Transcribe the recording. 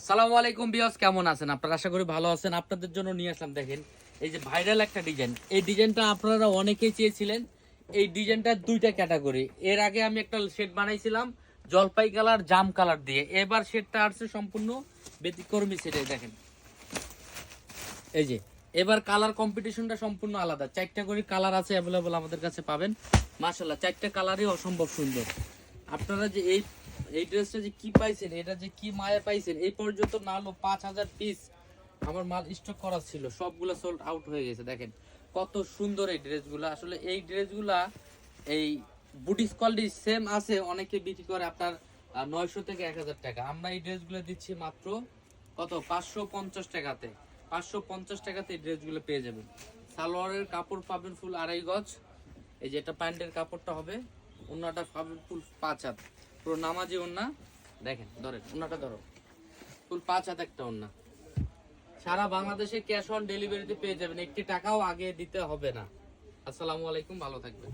আসসালামু আলাইকুম বিয়স কেমন আছেন? আপনারা আশা করি ভালো আছেন। আপনাদের জন্য নিয়ে আসলাম, দেখেন, এই যে ভাইরাল একটা ডিজাইন এই ডিজাইনটা আপনারা অনেকেই চেয়েছিলেন। এই ডিজাইনটা দুইটা ক্যাটাগরি এর আগে আমি একটা শেড বানাইছিলাম, জলপাই কালার জাম কালার দিয়ে। এবার শেডটা আসছে সম্পূর্ণ ব্যতিক্রমী শেডে দেখেন। এই যে, এবার কালার কম্পিটিশনটা সম্পূর্ণ আলাদা। চারটা করে কালার আছে অ্যাভেলেবল আমাদের কাছে পাবেন। মাশাল্লাহ চারটা কালারই অসম্ভব সুন্দর। আপনারা যে এই এই ড্রেসটা যে কি পাইছেন, এটা যে কি মায়া পাইছেন, এই পর্যন্ত না হলো পাঁচ হাজার পিস আমার মাল স্টক করা ছিল, সবগুলো সোল্ড আউট হয়ে গেছে, দেখেন। কত সুন্দর এই ড্রেসগুলো। আসলে এই ড্রেসগুলা, এই বুটিস কোয়ালিটি সেম আছে, অনেকে বিক্রি করে আপনার নয়শো থেকে এক হাজার টাকা। আমরা এই ড্রেসগুলো দিচ্ছি মাত্র কত? পাঁচশো পঞ্চাশ টাকাতে। পাঁচশো পঞ্চাশ টাকাতে এই ড্রেসগুলো পেয়ে যাবেন। সালোয়ারের কাপড় পাবেন ফুল আড়াই গজ। এই যে এটা প্যান্টের কাপড়টা হবে, ওনাটা পাবেন ফুল পাঁচ হাত। পুরো নামাজি ওন্না। দেখেন, ধরেন ওনাটা ধরো। ফুল পাঁচ হাত একটা ওন্না। সারা বাংলাদেশে ক্যাশ অন ডেলিভারিতে পেয়ে যাবেন। একটি টাকাও আগে দিতে হবে না। আসসালামু আলাইকুম, ভালো থাকবেন।